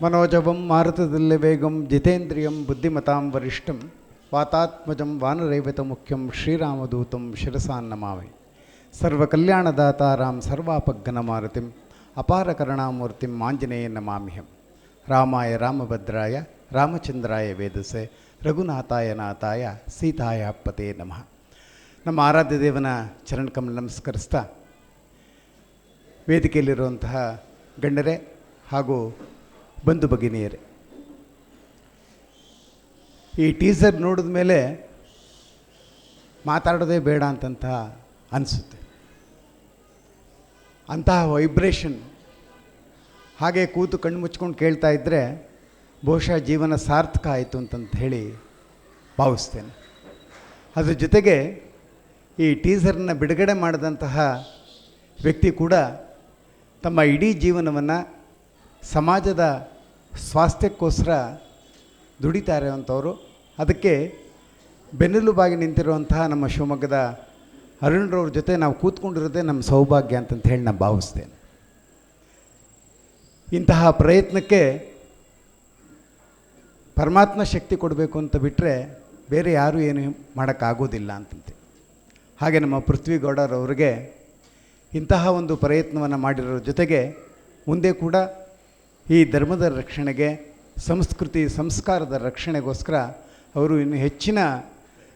ಮನೋಜವಂ ಮಾರುತದಲ್ಲಿ ವೇಗಂ ಜಿತೇಂದ್ರಿಯಂ ಬುದ್ಧಿಮತಾಂ ವರಿಷ್ಠಂ ವಾತಾತ್ಮಜಂ ವಾನರೈವತ ಮುಖ್ಯಂ ಶ್ರೀರಾಮದೂತಂ ಶಿರಸಾನ್ನಮಾವೆ ಸರ್ವಕಲ್ಯಾಣದಾತಾರಾಂ ಸರ್ವಾಪಗ್ಗನ ಮಾರುತಿಂ ಅಪಾರ ಕರುಣಾಮೂರ್ತಿಂ ಮಾಂಜನೇಯ ನಮಾಮಿಹಂ ರಾಮಾಯ ರಾಮಭದ್ರಾಯ ರಾಮಚಂದ್ರಾಯ ವೇದಸೆ ರಘುನಾಥಾಯ ನಾಥಾಯ ಸೀತಾಯ ಪತೇ ನಮಃ ನಮ್ಮ ಆರಾಧ್ಯ ದೇವನ ಚರಣಕಮ್ಮ ನಮಸ್ಕರಿಸ್ತಾ ವೇದಿಕೆಯಲ್ಲಿರುವಂತಹ ಗಂಡರೆ ಹಾಗೂ ಬಂಧು ಭಗಿನಿಯರೇ. ಈ ಟೀಸರ್ ನೋಡಿದ ಮೇಲೆ ಮಾತಾಡೋದೇ ಬೇಡ ಅಂತಂತ ಅನಿಸುತ್ತೆ. ಅಂತಹ ವೈಬ್ರೇಷನ್ ಹಾಗೆ ಕೂತು ಕಣ್ಣು ಮುಚ್ಕೊಂಡು ಕೇಳ್ತಾ ಇದ್ದರೆ ಬಹುಶಃ ಜೀವನ ಸಾರ್ಥಕ ಆಯಿತು ಅಂತಂತ ಹೇಳಿ ಭಾವಿಸ್ತೇನೆ. ಅದ್ರ ಜೊತೆಗೆ ಈ ಟೀಸರ್ನ ಬಿಡುಗಡೆ ಮಾಡಿದಂತಹ ವ್ಯಕ್ತಿ ಕೂಡ ತಮ್ಮ ಇಡೀ ಜೀವನವನ್ನು ಸಮಾಜದ ಸ್ವಾಸ್ಥ್ಯಕ್ಕೋಸ್ಕರ ದುಡಿತಾರೆ ಅಂಥವರು ಅದಕ್ಕೆ ಬೆನ್ನೆಲುಬಾಗಿ ನಿಂತಿರುವಂತಹ ನಮ್ಮ ಶಿವಮೊಗ್ಗದ ಅರುಣ್ರವ್ರ ಜೊತೆ ನಾವು ಕೂತ್ಕೊಂಡಿರೋದೇ ನಮ್ಮ ಸೌಭಾಗ್ಯ ಅಂತಂತ ಹೇಳಿ ನಾನು ಭಾವಿಸ್ತೇನೆ. ಇಂತಹ ಪ್ರಯತ್ನಕ್ಕೆ ಪರಮಾತ್ಮ ಶಕ್ತಿ ಕೊಡಬೇಕು ಅಂತ ಬಿಟ್ಟರೆ ಬೇರೆ ಯಾರೂ ಏನು ಮಾಡೋಕ್ಕಾಗೋದಿಲ್ಲ ಅಂತಂತೆ. ಹಾಗೆ ನಮ್ಮ ಪೃಥ್ವಿಗೌಡರವ್ರಿಗೆ ಇಂತಹ ಒಂದು ಪ್ರಯತ್ನವನ್ನು ಮಾಡಿರೋ ಜೊತೆಗೆ ಮುಂದೆ ಕೂಡ ಈ ಧರ್ಮದ ರಕ್ಷಣೆಗೆ, ಸಂಸ್ಕೃತಿ, ಸಂಸ್ಕಾರದ ರಕ್ಷಣೆಗೋಸ್ಕರ ಅವರು ಇನ್ನು ಹೆಚ್ಚಿನ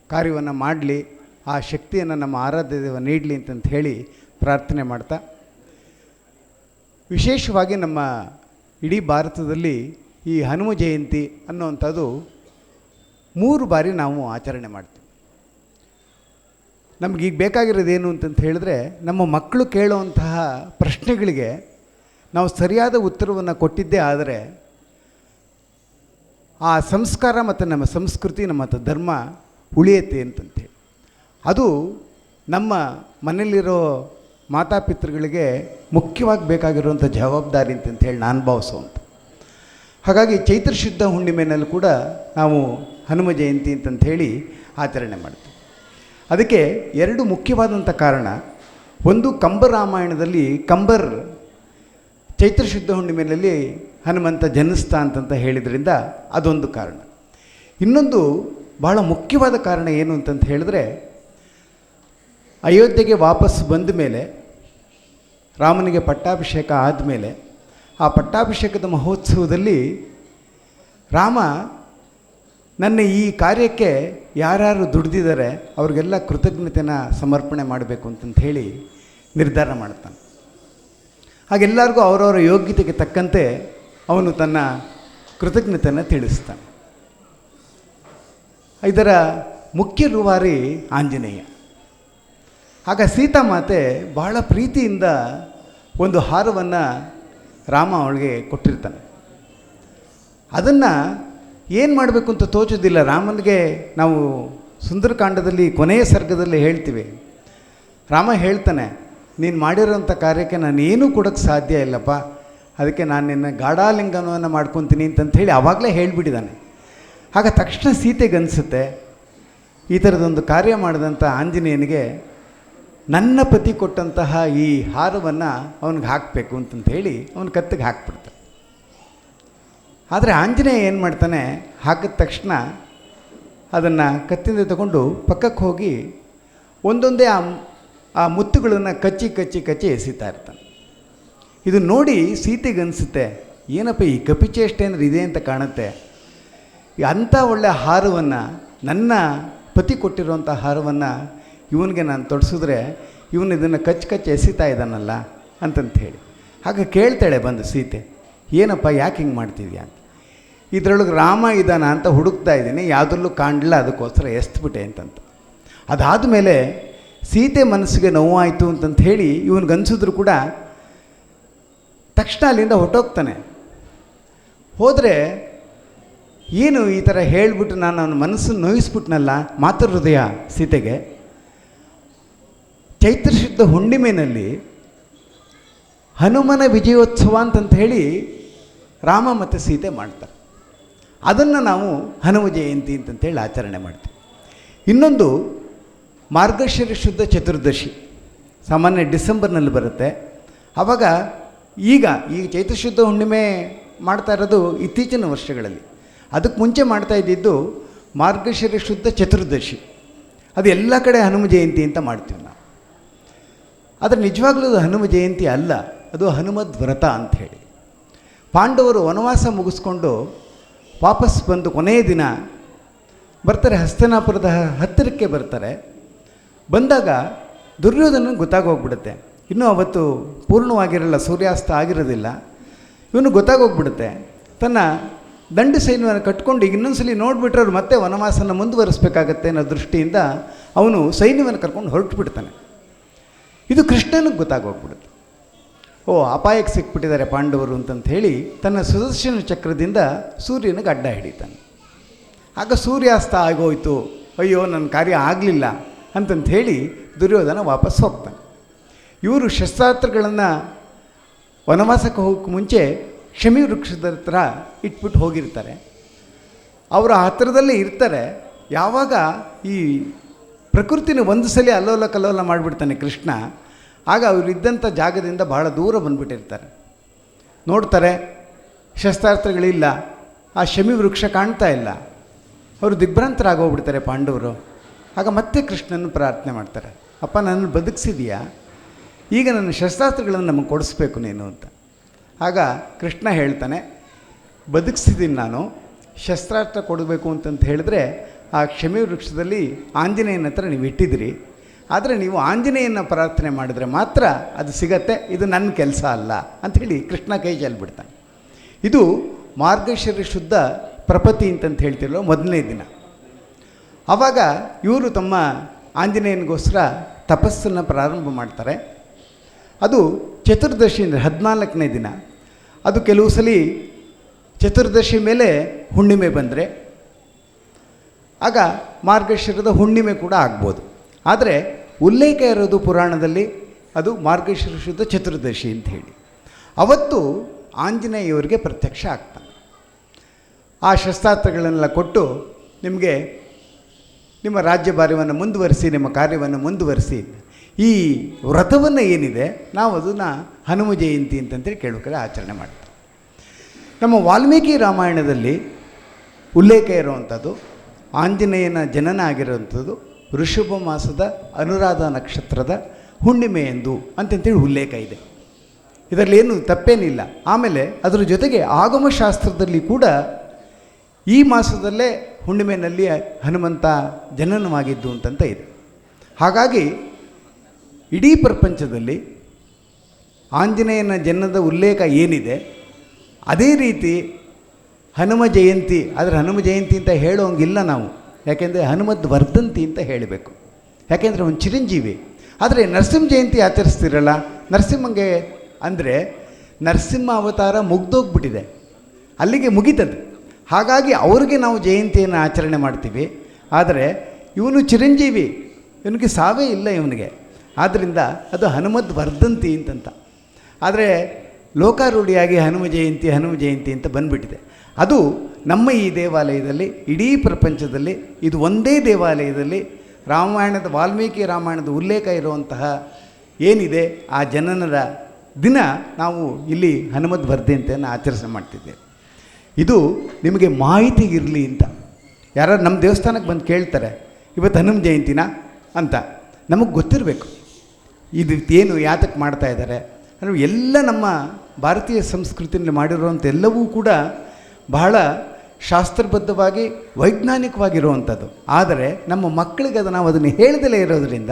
ಕಾರ್ಯವನ್ನು ಮಾಡಲಿ, ಆ ಶಕ್ತಿಯನ್ನು ನಮ್ಮ ಆರಾಧ್ಯ ದೇವ ನೀಡಲಿ ಅಂತಂತ ಹೇಳಿ ಪ್ರಾರ್ಥನೆ ಮಾಡ್ತಾ. ವಿಶೇಷವಾಗಿ ನಮ್ಮ ಇಡೀ ಭಾರತದಲ್ಲಿ ಈ ಹನುಮ ಜಯಂತಿ ಅನ್ನುವಂಥದ್ದು ಮೂರು ಬಾರಿ ನಾವು ಆಚರಣೆ ಮಾಡ್ತೀವಿ. ನಮಗೀಗ ಬೇಕಾಗಿರೋದೇನು ಅಂತಂತ ಹೇಳಿದ್ರೆ, ನಮ್ಮ ಮಕ್ಕಳು ಕೇಳುವಂತಹ ಪ್ರಶ್ನೆಗಳಿಗೆ ನಾವು ಸರಿಯಾದ ಉತ್ತರವನ್ನು ಕೊಟ್ಟಿದ್ದೇ ಆದರೆ ಆ ಸಂಸ್ಕಾರ ಮತ್ತು ನಮ್ಮ ಸಂಸ್ಕೃತಿ, ನಮ್ಮ ಧರ್ಮ ಉಳಿಯುತ್ತೆ ಅಂತಂತೇಳಿ ಅದು ನಮ್ಮ ಮನೆಯಲ್ಲಿರೋ ಮಾತಾಪಿತೃಗಳಿಗೆ ಮುಖ್ಯವಾಗಿ ಬೇಕಾಗಿರುವಂಥ ಜವಾಬ್ದಾರಿ ಅಂತಂತ ಹೇಳಿ ನಾನು ಭಾವಿಸುವಂಥ ಹಾಗಾಗಿ ಚೈತ್ರ ಶುದ್ಧ ಹುಣ್ಣಿಮೆಯಲ್ಲಿ ಕೂಡ ನಾವು ಹನುಮ ಜಯಂತಿ ಅಂತಂತ ಹೇಳಿ ಆಚರಣೆ ಮಾಡ್ತೀವಿ. ಅದಕ್ಕೆ ಎರಡು ಮುಖ್ಯವಾದಂಥ ಕಾರಣ. ಒಂದು ಕಂಬರಾಮಾಯಣದಲ್ಲಿ ಕಂಬರ್ ಚೈತ್ರ ಶುದ್ಧ ಹುಣ್ಣಿಮೆಯಲ್ಲಿ ಹನುಮಂತ ಜನಿಸ್ತ ಅಂತಂತ ಹೇಳಿದ್ರಿಂದ ಅದೊಂದು ಕಾರಣ. ಇನ್ನೊಂದು ಬಹಳ ಮುಖ್ಯವಾದ ಕಾರಣ ಏನು ಅಂತಂತ ಹೇಳಿದ್ರೆ, ಅಯೋಧ್ಯೆಗೆ ವಾಪಸ್ ಬಂದ ಮೇಲೆ, ರಾಮನಿಗೆ ಪಟ್ಟಾಭಿಷೇಕ ಆದಮೇಲೆ ಆ ಪಟ್ಟಾಭಿಷೇಕದ ಮಹೋತ್ಸವದಲ್ಲಿ ರಾಮ ನನ್ನ ಈ ಕಾರ್ಯಕ್ಕೆ ಯಾರ್ಯಾರು ದುಡ್ದಿದ್ದಾರೆ, ಅವ್ರಿಗೆಲ್ಲ ಕೃತಜ್ಞತೆನ ಸಮರ್ಪಣೆ ಮಾಡಬೇಕು ಅಂತಂತ ಹೇಳಿ ನಿರ್ಧಾರ ಮಾಡ್ತಾನೆ. ಹಾಗೆಲ್ಲರಿಗೂ ಅವರವರ ಯೋಗ್ಯತೆಗೆ ತಕ್ಕಂತೆ ಅವನು ತನ್ನ ಕೃತಜ್ಞತೆಯನ್ನು ತಿಳಿಸ್ತಾನೆ. ಇದರ ಮುಖ್ಯ ರೂವಾರಿ ಆಂಜನೇಯ. ಆಗ ಸೀತಾಮಾತೆ ಬಹಳ ಪ್ರೀತಿಯಿಂದ ಒಂದು ಹಾರವನ್ನು ರಾಮ ಅವಳಿಗೆ ಕೊಟ್ಟಿರ್ತಾನೆ. ಅದನ್ನು ಏನು ಮಾಡಬೇಕು ಅಂತ ತೋಚೋದಿಲ್ಲ, ರಾಮನಿಗೆ ನಾವು ಸುಂದರಕಾಂಡದಲ್ಲಿ ಕೊನೆಯ ಸರ್ಗದಲ್ಲಿ ಹೇಳ್ತೀವಿ. ರಾಮ ಹೇಳ್ತಾನೆ ನೀನು ಮಾಡಿರೋಂಥ ಕಾರ್ಯಕ್ಕೆ ನಾನು ಏನೂ ಕೊಡೋಕ್ಕೆ ಸಾಧ್ಯ ಇಲ್ಲಪ್ಪ. ಅದಕ್ಕೆ ನಾನು ನಿನ್ನ ಗಾಢಾಲಿಂಗನವನ್ನು ಮಾಡ್ಕೊತೀನಿ ಅಂತಂಥೇಳಿ ಆವಾಗಲೇ ಹೇಳಿಬಿಟ್ಟಿದ್ದಾನೆ ಆಗ ತಕ್ಷಣ ಸೀತೆಗನ್ಸುತ್ತೆ ಈ ಥರದೊಂದು ಕಾರ್ಯ ಮಾಡಿದಂಥ ಆಂಜನೇಯನಿಗೆ ನನ್ನ ಪತಿ ಕೊಟ್ಟಂತಹ ಈ ಹಾರವನ್ನು ಅವನಿಗೆ ಹಾಕಬೇಕು ಅಂತಂತ ಹೇಳಿ ಅವನ ಕತ್ತಿಗೆ ಹಾಕ್ಬಿಡ್ತಾನೆ. ಆದರೆ ಆಂಜನೇಯ ಏನು ಮಾಡ್ತಾನೆ, ಹಾಕಿದ ತಕ್ಷಣ ಅದನ್ನು ಕತ್ತಿಂದ ತಗೊಂಡು ಪಕ್ಕಕ್ಕೆ ಹೋಗಿ ಒಂದೊಂದೇ ಆ ಆ ಮುತ್ತುಗಳನ್ನು ಕಚ್ಚಿ ಕಚ್ಚಿ ಕಚ್ಚಿ ಎಸಿತಾ ಇರ್ತಾನೆ. ಇದು ನೋಡಿ ಸೀತೆಗೆ ಅನಿಸುತ್ತೆ, ಏನಪ್ಪ ಈ ಕಪಿಚೇಷ್ಟೆ ಅಂದರೆ ಇದೆ ಅಂತ ಕಾಣುತ್ತೆ. ಅಂಥ ಒಳ್ಳೆಯ ಹಾರವನ್ನು, ನನ್ನ ಪತಿ ಕೊಟ್ಟಿರುವಂಥ ಹಾರವನ್ನು ಇವನಿಗೆ ನಾನು ತೊಡಸಿದ್ರೆ ಇವನು ಇದನ್ನು ಕಚ್ಚಿ ಕಚ್ಚಿ ಎಸಿತಾ ಇದ್ದಾನಲ್ಲ ಅಂತಂತ ಹೇಳಿ. ಹಾಗೆ ಕೇಳ್ತಾಳೆ ಬಂದು ಸೀತೆ, ಏನಪ್ಪ ಯಾಕೆ ಹಿಂಗೆ ಮಾಡ್ತಿದ್ಯಾ ಅಂತ. ಇದರೊಳಗೆ ರಾಮ ಇದ್ದಾನ ಅಂತ ಹುಡುಕ್ತಾ ಇದ್ದೀನಿ, ಯಾವುದ್ರಲ್ಲೂ ಕಾಣಲಿಲ್ಲ, ಅದಕ್ಕೋಸ್ಕರ ಎಸ್ತ್ಬಿಟ್ಟೆ ಅಂತಂತ. ಅದಾದ ಮೇಲೆ ಸೀತೆ ಮನಸ್ಸಿಗೆ ನೋವಾಯಿತು ಅಂತಂತ ಹೇಳಿ ಇವನಿಗನ್ಸಿದ್ರು ಕೂಡ ತಕ್ಷಣ ಅಲ್ಲಿಂದ ಹೊಟ್ಟೋಗ್ತಾನೆ ಹೋದರೆ ಏನು ಈ ಥರ ಹೇಳಿಬಿಟ್ಟು ನಾನು ಅವನ ಮನಸ್ಸನ್ನು ನೋಯಿಸ್ಬಿಟ್ನಲ್ಲ ಮಾತೃ ಹೃದಯ ಸೀತೆಗೆ. ಚೈತ್ರ ಶುದ್ಧ ಹುಣ್ಣಿಮೆಯಲ್ಲಿ ಹನುಮನ ವಿಜಯೋತ್ಸವ ಅಂತಂತ ಹೇಳಿ ರಾಮ ಮತ್ತು ಸೀತೆ ಮಾಡ್ತಾರೆ. ಅದನ್ನು ನಾವು ಹನುಮ ಜಯಂತಿ ಅಂತಂತೇಳಿ ಆಚರಣೆ ಮಾಡ್ತೀವಿ. ಇನ್ನೊಂದು ಮಾರ್ಗಶಿರ ಶುದ್ಧ ಚತುರ್ದಶಿ, ಸಾಮಾನ್ಯ ಡಿಸೆಂಬರ್ನಲ್ಲಿ ಬರುತ್ತೆ. ಆವಾಗ ಈಗ ಈ ಚೈತ್ರಶುದ್ಧ ಹುಣ್ಣಿಮೆ ಮಾಡ್ತಾ ಇರೋದು ಇತ್ತೀಚಿನ ವರ್ಷಗಳಲ್ಲಿ. ಅದಕ್ಕೆ ಮುಂಚೆ ಮಾಡ್ತಾ ಇದ್ದಿದ್ದು ಮಾರ್ಗಶಿರ ಶುದ್ಧ ಚತುರ್ದಶಿ. ಅದು ಎಲ್ಲ ಕಡೆ ಹನುಮ ಜಯಂತಿ ಅಂತ ಮಾಡ್ತೀವಿ ನಾವು. ಆದರೆ ನಿಜವಾಗ್ಲೂ ಅದು ಹನುಮ ಜಯಂತಿ ಅಲ್ಲ, ಅದು ಹನುಮದ್ ವ್ರತ ಅಂತ ಹೇಳಿ. ಪಾಂಡವರು ವನವಾಸ ಮುಗಿಸ್ಕೊಂಡು ವಾಪಸ್ ಬಂದು ಕೊನೆಯ ದಿನ ಬರ್ತಾರೆ, ಹಸ್ತನಾಪುರದ ಹತ್ತಿರಕ್ಕೆ ಬರ್ತಾರೆ. ಬಂದಾಗ ದುರ್ಯೋಧನ ಗೊತ್ತಾಗೋಗ್ಬಿಡುತ್ತೆ. ಇನ್ನೂ ಅವತ್ತು ಪೂರ್ಣವಾಗಿರಲ್ಲ, ಸೂರ್ಯಾಸ್ತ ಆಗಿರೋದಿಲ್ಲ. ಇವನು ಗೊತ್ತಾಗೋಗ್ಬಿಡುತ್ತೆ. ತನ್ನ ದಂಡ ಸೈನ್ಯವನ್ನು ಕಟ್ಕೊಂಡು ಈಗ ಇನ್ನೊಂದ್ಸಲಿ ನೋಡಿಬಿಟ್ರೆ ಅವ್ರು ಮತ್ತೆ ವನವಾಸನ ಮುಂದುವರಿಸ್ಬೇಕಾಗತ್ತೆ ಅನ್ನೋ ದೃಷ್ಟಿಯಿಂದ ಅವನು ಸೈನ್ಯವನ್ನು ಕರ್ಕೊಂಡು ಹೊರಟು ಬಿಡ್ತಾನೆ ಇದು ಕೃಷ್ಣನಿಗೆ ಗೊತ್ತಾಗೋಗ್ಬಿಡುತ್ತೆ. ಓ, ಅಪಾಯಕ್ಕೆ ಸಿಕ್ಬಿಟ್ಟಿದ್ದಾರೆ ಪಾಂಡವರು ಅಂತಂತ ಹೇಳಿ ತನ್ನ ಸುದರ್ಶನ ಚಕ್ರದಿಂದ ಸೂರ್ಯನಿಗೆ ಅಡ್ಡ ಹಿಡಿತಾನೆ. ಆಗ ಸೂರ್ಯಾಸ್ತ ಆಗೋಯ್ತು. ಅಯ್ಯೋ, ನನ್ನ ಕಾರ್ಯ ಆಗಲಿಲ್ಲ. ಅಂತಂತ ಹೇಳಿ ದುರ್ಯೋಧನ ವಾಪಸ್ ಹೋಗ್ತಾನೆ. ಇವರು ಶಸ್ತ್ರಾಸ್ತ್ರಗಳನ್ನು ವನವಾಸಕ್ಕೆ ಹೋಗೋಕ್ಕೆ ಮುಂಚೆ ಶಮಿ ವೃಕ್ಷದ ಹತ್ರ ಇಟ್ಬಿಟ್ಟು ಹೋಗಿರ್ತಾರೆ. ಅವರ ಹತ್ತಿರದಲ್ಲೇ ಇರ್ತಾರೆ. ಯಾವಾಗ ಈ ಪ್ರಕೃತಿನ ಒಂದು ಸಲ ಅಲ್ಲೋಲ ಕಲ್ಲೋಲ ಮಾಡಿಬಿಡ್ತಾನೆ ಕೃಷ್ಣ. ಆಗ ಅವರಿದ್ದಂಥ ಜಾಗದಿಂದ ಬಹಳ ದೂರ ಬಂದುಬಿಟ್ಟಿರ್ತಾರೆ. ನೋಡ್ತಾರೆ, ಶಸ್ತ್ರಾಸ್ತ್ರಗಳಿಲ್ಲ, ಆ ಶಮಿ ವೃಕ್ಷ ಕಾಣ್ತಾ ಇಲ್ಲ. ಅವರು ದಿಗ್ಭ್ರಾಂತರಾಗೋಗ್ಬಿಡ್ತಾರೆ ಪಾಂಡವರು. ಆಗ ಮತ್ತೆ ಕೃಷ್ಣನ ಪ್ರಾರ್ಥನೆ ಮಾಡ್ತಾರೆ, ಅಪ್ಪ, ನನ್ನ ಬದುಕಿಸಿದೆಯಾ? ಈಗ ನನ್ನ ಶಸ್ತ್ರಾಸ್ತ್ರಗಳನ್ನು ನಮಗೆ ಕೊಡಿಸ್ಬೇಕು ನೀನು ಅಂತ. ಆಗ ಕೃಷ್ಣ ಹೇಳ್ತಾನೆ ಬದುಕಿಸಿದ್ದೀನಿ ನಾನು, ಶಸ್ತ್ರಾಸ್ತ್ರ ಕೊಡಬೇಕು ಅಂತಂತ ಹೇಳಿದ್ರೆ ಆ ಕ್ಷಮೆ ವೃಕ್ಷದಲ್ಲಿ ಆಂಜನೇಯನ ಹತ್ರ ನೀವು ಇಟ್ಟಿದ್ದೀರಿ. ಆದರೆ ನೀವು ಆಂಜನೇಯನ ಪ್ರಾರ್ಥನೆ ಮಾಡಿದ್ರೆ ಮಾತ್ರ ಅದು ಸಿಗತ್ತೆ, ಇದು ನನ್ನ ಕೆಲಸ ಅಲ್ಲ ಅಂಥೇಳಿ ಕೃಷ್ಣ ಕೈ ಚೆಲ್ಬಿಡ್ತಾನೆ. ಇದು ಮಾರ್ಗಶಿರ ಶುದ್ಧ ಪ್ರಪತಿ ಅಂತಂತ ಹೇಳ್ತಿರೋ ಮೊದಲನೇ ದಿನ. ಆವಾಗ ಇವರು ತಮ್ಮ ಆಂಜನೇಯನಿಗೋಸ್ಕರ ತಪಸ್ಸನ್ನು ಪ್ರಾರಂಭ ಮಾಡ್ತಾರೆ. ಅದು ಚತುರ್ದಶಿ ಅಂದರೆ ಹದಿನಾಲ್ಕನೇ ದಿನ. ಅದು ಕೆಲವು ಸಲ ಚತುರ್ದಶಿ ಮೇಲೆ ಹುಣ್ಣಿಮೆ ಬಂದರೆ. ಆಗ ಮಾರ್ಗಶಿರದ ಹುಣ್ಣಿಮೆ ಕೂಡ ಆಗ್ಬೋದು. ಆದರೆ ಉಲ್ಲೇಖ ಇರೋದು ಪುರಾಣದಲ್ಲಿ ಅದು ಮಾರ್ಗಶಿರ ಶುದ್ಧ ಚತುರ್ದಶಿ ಅಂತ ಹೇಳಿ. ಅವತ್ತು ಆಂಜನೇಯವರಿಗೆ ಪ್ರತ್ಯಕ್ಷ ಆಗ್ತಾನೆ. ಆ ಶಸ್ತ್ರಾಸ್ತ್ರಗಳನ್ನೆಲ್ಲ ಕೊಟ್ಟು ನಿಮಗೆ ನಿಮ್ಮ ರಾಜ್ಯಭಾರ್ಯವನ್ನು ಮುಂದುವರಿಸಿ, ನಿಮ್ಮ ಕಾರ್ಯವನ್ನು ಮುಂದುವರಿಸಿ. ಈ ವ್ರತವನ್ನು ಏನಿದೆ, ನಾವು ಅದನ್ನು ಹನುಮ ಜಯಂತಿ ಅಂತಂತೇಳಿ ಕೇಳಬೇಕಾದ್ರೆ ಆಚರಣೆ ಮಾಡ್ತೀವಿ. ನಮ್ಮ ವಾಲ್ಮೀಕಿ ರಾಮಾಯಣದಲ್ಲಿ ಉಲ್ಲೇಖ ಇರುವಂಥದ್ದು, ಆಂಜನೇಯನ ಜನನ ಆಗಿರುವಂಥದ್ದು, ಋಷಭ ಮಾಸದ ಅನುರಾಧ ನಕ್ಷತ್ರದ ಹುಣ್ಣಿಮೆ ಎಂದು ಅಂತಂತೇಳಿ ಉಲ್ಲೇಖ ಇದೆ. ಇದರಲ್ಲಿ ಏನು ತಪ್ಪೇನಿಲ್ಲ. ಆಮೇಲೆ ಅದರ ಜೊತೆಗೆ ಆಗಮಶಾಸ್ತ್ರದಲ್ಲಿ ಕೂಡ ಈ ಮಾಸದಲ್ಲೇ ಹುಣ್ಣಿಮೆಯಲ್ಲಿ ಹನುಮಂತ ಜನನವಾಗಿದ್ದು ಅಂತಂತ ಇದೆ. ಹಾಗಾಗಿ ಇಡೀ ಪ್ರಪಂಚದಲ್ಲಿ ಆಂಜನೇಯನ ಜನ್ಮದ ಉಲ್ಲೇಖ ಏನಿದೆ, ಅದೇ ರೀತಿ ಹನುಮ ಜಯಂತಿ, ಆದರೆ ಹನುಮ ಜಯಂತಿ ಅಂತ ಹೇಳೋಂಗಿಲ್ಲ ನಾವು. ಯಾಕೆಂದರೆ ಹನುಮದ್ ವರ್ಧಂತಿ ಅಂತ ಹೇಳಬೇಕು. ಯಾಕೆಂದರೆ ಒಂದು ಚಿರಂಜೀವಿ. ಆದರೆ ನರಸಿಂಹ ಜಯಂತಿ ಆಚರಿಸ್ತಿರಲ್ಲ, ನರಸಿಂಹಂಗೆ ಅಂದರೆ ನರಸಿಂಹ ಅವತಾರ ಮುಗ್ದೋಗ್ಬಿಟ್ಟಿದೆ. ಅಲ್ಲಿಗೆ ಮುಗಿತದೆ ಹಾಗಾಗಿ ಅವ್ರಿಗೆ ನಾವು ಜಯಂತಿಯನ್ನು ಆಚರಣೆ ಮಾಡ್ತೀವಿ. ಆದರೆ ಇವನು ಚಿರಂಜೀವಿ, ಇವನಿಗೆ ಸಾವೇ ಇಲ್ಲ ಇವನಿಗೆ. ಆದ್ದರಿಂದ ಅದು ಹನುಮದ್ ವರ್ಧಂತಿ ಅಂತಂತ. ಆದರೆ ಲೋಕಾರೂಢಿಯಾಗಿ ಹನುಮ ಜಯಂತಿ ಹನುಮ ಜಯಂತಿ ಅಂತ ಬಂದುಬಿಟ್ಟಿದೆ. ಅದು ನಮ್ಮ ಈ ದೇವಾಲಯದಲ್ಲಿ, ಇಡೀ ಪ್ರಪಂಚದಲ್ಲಿ, ಇದು ಒಂದೇ ದೇವಾಲಯದಲ್ಲಿ, ರಾಮಾಯಣದ, ವಾಲ್ಮೀಕಿ ರಾಮಾಯಣದ ಉಲ್ಲೇಖ ಇರುವಂತಹ ಏನಿದೆ, ಆ ಜನನದ ದಿನ ನಾವು ಇಲ್ಲಿ ಹನುಮದ್ ವರ್ಧಂತಿಯನ್ನು ಆಚರಿಸ ಮಾಡ್ತಿದ್ದೇವೆ. ಇದು ನಿಮಗೆ ಮಾಹಿತಿ ಇರಲಿ ಅಂತ. ಯಾರು ನಮ್ಮ ದೇವಸ್ಥಾನಕ್ಕೆ ಬಂದು ಕೇಳ್ತಾರೆ, ಇವತ್ತು ಹನುಮ ಜಯಂತಿನ? ಅಂತ. ನಮಗೆ ಗೊತ್ತಿರಬೇಕು. ಇದು ಏನು ಯಾತಕ್ಕೆ ಮಾಡ್ತಾ ಇದ್ದಾರೆ ಅಂದರೆ ಎಲ್ಲ ನಮ್ಮ ಭಾರತೀಯ ಸಂಸ್ಕೃತಿಯಲ್ಲಿ ಮಾಡಿರುವಂಥ ಎಲ್ಲವೂ ಕೂಡ ಬಹಳ ಶಾಸ್ತ್ರಬದ್ಧವಾಗಿ, ವೈಜ್ಞಾನಿಕವಾಗಿರುವಂಥದ್ದು. ಆದರೆ ನಮ್ಮ ಮಕ್ಕಳಿಗೆ ಅದು ನಾವು ಅದನ್ನು ಹೇಳ್ದಲೇ ಇರೋದರಿಂದ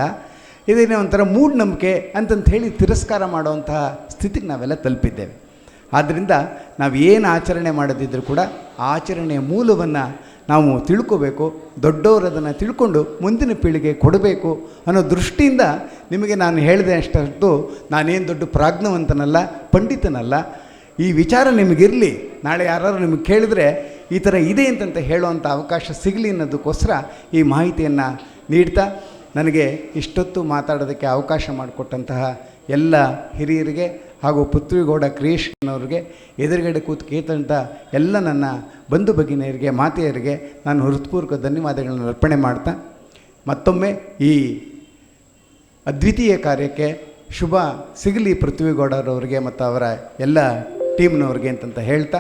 ಇದೇನೇ ಒಂಥರ ಮೂಢನಂಬಿಕೆ ಅಂತಂತ ಹೇಳಿ ತಿರಸ್ಕಾರ ಮಾಡುವಂತಹ ಸ್ಥಿತಿಗೆ ನಾವೆಲ್ಲ ತಲುಪಿದ್ದೇವೆ. ಆದ್ದರಿಂದ ನಾವು ಏನು ಆಚರಣೆ ಮಾಡದಿದ್ದರೂ ಕೂಡ ಆಚರಣೆಯ ಮೂಲವನ್ನು ನಾವು ತಿಳ್ಕೋಬೇಕು ದೊಡ್ಡವರು ಅದನ್ನು ತಿಳ್ಕೊಂಡು ಮುಂದಿನ ಪೀಳಿಗೆ ಕೊಡಬೇಕು ಅನ್ನೋ ದೃಷ್ಟಿಯಿಂದ ನಿಮಗೆ ನಾನು ಹೇಳಿದೆ ಅಷ್ಟು ನಾನೇನು ದೊಡ್ಡ ಪ್ರಾಜ್ಞವಂತನಲ್ಲ, ಪಂಡಿತನಲ್ಲ. ಈ ವಿಚಾರ ನಿಮಗಿರಲಿ ನಾಳೆ ಯಾರಾದ್ರು ನಿಮಗೆ ಕೇಳಿದ್ರೆ ಈ ಥರ ಇದೆ ಅಂತಂತ ಹೇಳುವಂಥ ಅವಕಾಶ ಸಿಗಲಿ ಅನ್ನೋದಕ್ಕೋಸ್ಕರ ಈ ಮಾಹಿತಿಯನ್ನು ನೀಡ್ತಾ ನನಗೆ ಇಷ್ಟೊತ್ತು ಮಾತಾಡೋದಕ್ಕೆ ಅವಕಾಶ ಮಾಡಿಕೊಟ್ಟಂತಹ ಎಲ್ಲ ಹಿರಿಯರಿಗೆ ಹಾಗೂ ಪೃಥ್ವಿಗೌಡ ಕ್ರಿಯೇಷನ್ ಅವ್ರಿಗೆ ಎದುರುಗಡೆ ಕೂತು ಕೇತಂಥ ಎಲ್ಲ ನನ್ನ ಬಂಧು ಭಗಿನಿಯರಿಗೆ, ಮಾತೆಯರಿಗೆ ನಾನು ಹೃತ್ಪೂರ್ವಕ ಧನ್ಯವಾದಗಳನ್ನು ಅರ್ಪಣೆ ಮಾಡ್ತಾ, ಮತ್ತೊಮ್ಮೆ ಈ ಅದ್ವಿತೀಯ ಕಾರ್ಯಕ್ಕೆ ಶುಭ ಸಿಗಲಿ ಪೃಥ್ವಿಗೌಡರವರಿಗೆ ಮತ್ತು ಅವರ ಎಲ್ಲ ಟೀಮ್ನವ್ರಿಗೆ ಅಂತಂತ ಹೇಳ್ತಾ,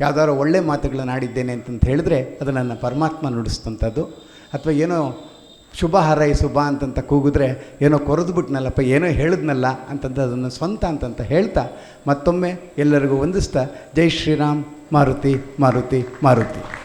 ಯಾವ್ದಾದ್ರು ಒಳ್ಳೆ ಮಾತುಗಳನ್ನು ಆಡಿದ್ದೇನೆ ಅಂತಂತ ಹೇಳಿದ್ರೆ ಅದು ನನ್ನ ಪರಮಾತ್ಮ ನುಡಿಸ್ತಂಥದ್ದು ಅಥವಾ ಏನೋ ಶುಭ ಹರೈ ಶುಭ ಅಂತಂತ ಕೂಗಿದ್ರೆ ಏನೋ ಕೊರೆದು ಬಿಟ್ನಲ್ಲಪ್ಪ ಏನೋ ಹೇಳಿದ್ನಲ್ಲ ಅಂತಂದು ಅದನ್ನು ಸ್ವಂತ ಅಂತಂತ ಹೇಳ್ತಾ ಮತ್ತೊಮ್ಮೆ ಎಲ್ಲರಿಗೂ ವಂದಿಸ್ತಾ, ಜೈ ಶ್ರೀರಾಮ್, ಮಾರುತಿ ಮಾರುತಿ ಮಾರುತಿ.